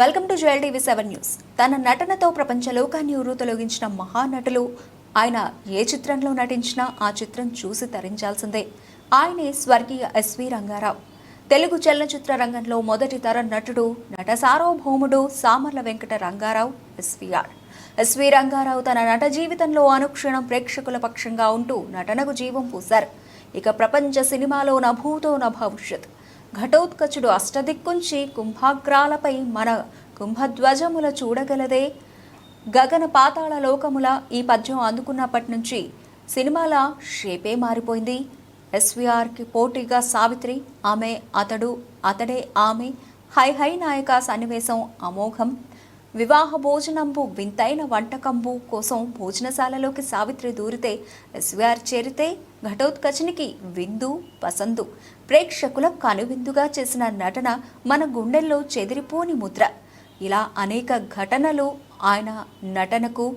Welcome to jewel TV seven news. తన నటనతో ప్రపంచ లోకాన్ని ఉరుతొలగించిన మహానటులు. ఆయన ఏ చిత్రంలో నటించినా ఆ చిత్రం చూసి తరించాల్సిందే. ఆయనే స్వర్గీయ ఎస్వి రంగారావు. తెలుగు చలనచిత్ర రంగంలో మొదటి తరం నటుడు నట సార్వభౌముడు సామర్ల వెంకట రంగారావు ఎస్వీఆర్. ఎస్వి రంగారావు తన నట జీవితంలో అనుక్షణం ప్రేక్షకుల పక్షంగా ఉంటూ నటనకు జీవం పూశారు. ఇక ప్రపంచ సినిమాలో నా భూతో నా భవిష్యత్ ఘటోత్కచుడు అష్టదిక్కుంచి కుంభాగ్రాలపై మన కుంభధ్వజముల చూడగలదే. గగన పాతాళ లోకముల ఈ పద్యం అందుకున్నప్పటి నుంచి సినిమాల షేపే మారిపోయింది. ఎస్వీఆర్కి పోటీగా సావిత్రి ఆమె అతడు అతడే ఆమె హై హై నాయక సన్నివేశం అమోఘం. వివాహ భోజనంబు వింతైన వంటకంబు కోసం భోజనశాలలోకి సావిత్రి దూరితే ఎస్వీఆర్ చేరితే ఘటోత్కచునికి విందు పసందు. ప్రేక్షకుల కనువిందుగా చేసిన నటన మన గుండెల్లో చెదిరిపోని ముద్ర. ఇలా అనేక ఘటనలు ఆయన నటనకు